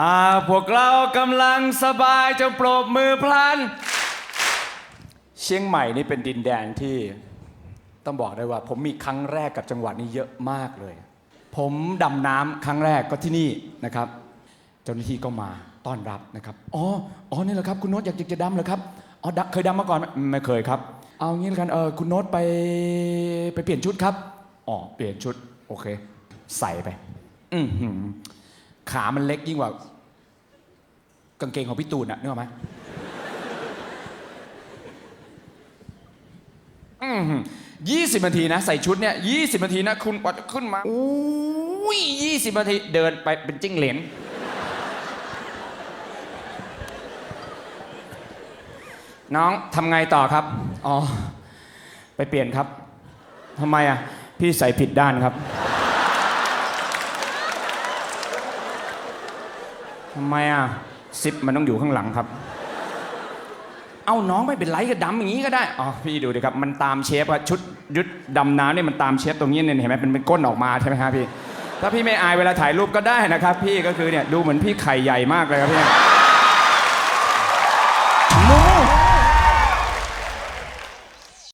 หากพวกเรากำลังสบายจงปรบมือพลัน เชียงใหม่นี่เป็นดินแดนที่ต้องบอกได้ว่า ผมมีครั้งแรกกับจังหวัดนี้เยอะมากเลย ผมดำน้ำครั้งแรกก็ที่นี่นะครับ เจ้าหน้าที่ก็มาต้อนรับนะครับอ๋ออ๋อนี่แหละครับคุณโน้ตอยากจะดำเหรอครับอ๋อเคยดำมาก่อนไหมไม่เคยครับ เอางี้ล้วกันเออคุณโน้ตไปไปเปลี่ยนชุดครับอ๋อเปลี่ยนชุดโอเค ใส่ไป อือหือ ขามันเล็กยิ่งกว่ากางเกงของพี่ตูนอะนึกออกไหมยี่สิบนาทีนะ ใส่ชุดเนี่ยยี่สิบนาทีนะคุณกว่าจะขึ้นมาอุ้ยยี่สิบนาทีเดินไปเป็นจิ้งเหลนน้องทำไงต่อครับ อ๋อ ไปเปลี่ยนครับทำไมอะ พี่ใส่ผิดด้านครับ ทำไมอะซิปมันต้องอยู่ข้างหลังครับ เอาน้องไม่เป็นไรก็ดำอย่างนี้ก็ได้ อ๋อพี่ดูดิครับ มันตามเชฟอะชุดยุดดำน้ำเนี่ยมันตามเชฟตรงนี้เนี่ยเห็นไหมมันเป็นก้นออกมาใช่ไหมครับพี่ ถ้าพี่ไม่อายเวลาถ่ายรูปก็ได้นะครับ พี่ก็คือเนี่ยดูเหมือนพี่ไข่ใหญ่มากเลยครับพี่